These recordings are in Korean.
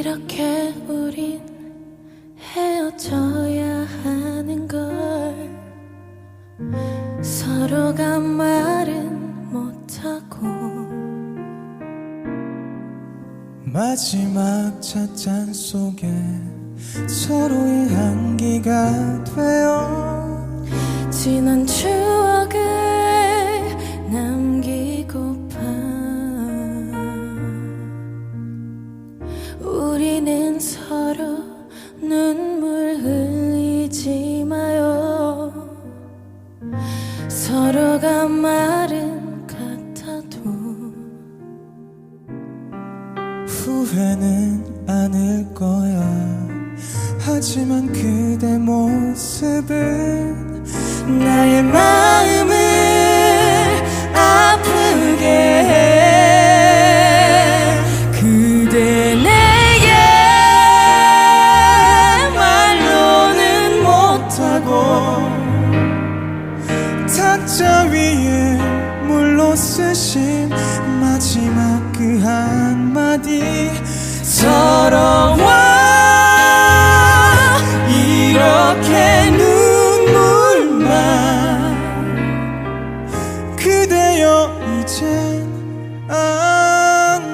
이렇게 우린 헤어져야 하는 걸. 서로가 말은 못하고 마지막 찻잔 속에 서로의 향기가 되어 지난 추억 서로 눈물 흘리지 마요. 서로가 말은 같아도 후회는 않을 거야. 하지만 그대 모습은 이젠 안녕.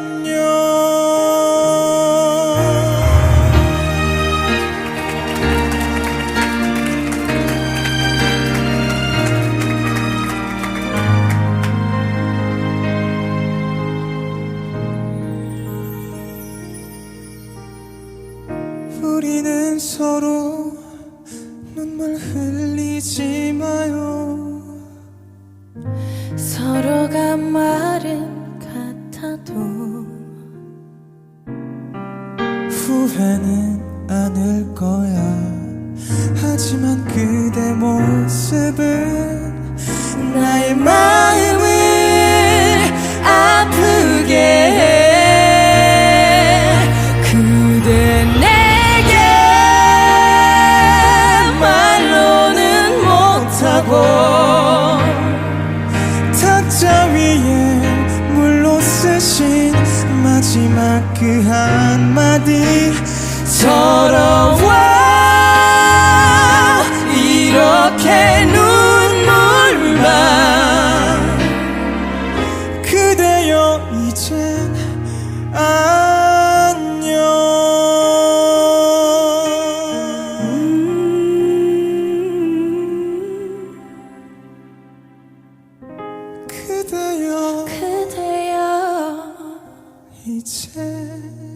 우리는 서로 서로가 말은 같아도 후회는 않을 거야. 하지만 그대 모습은 쓰신 마지막 그 한마디. 서러워. 이렇게 눈물만 그대여 이젠 안녕. 그대여 이젠 아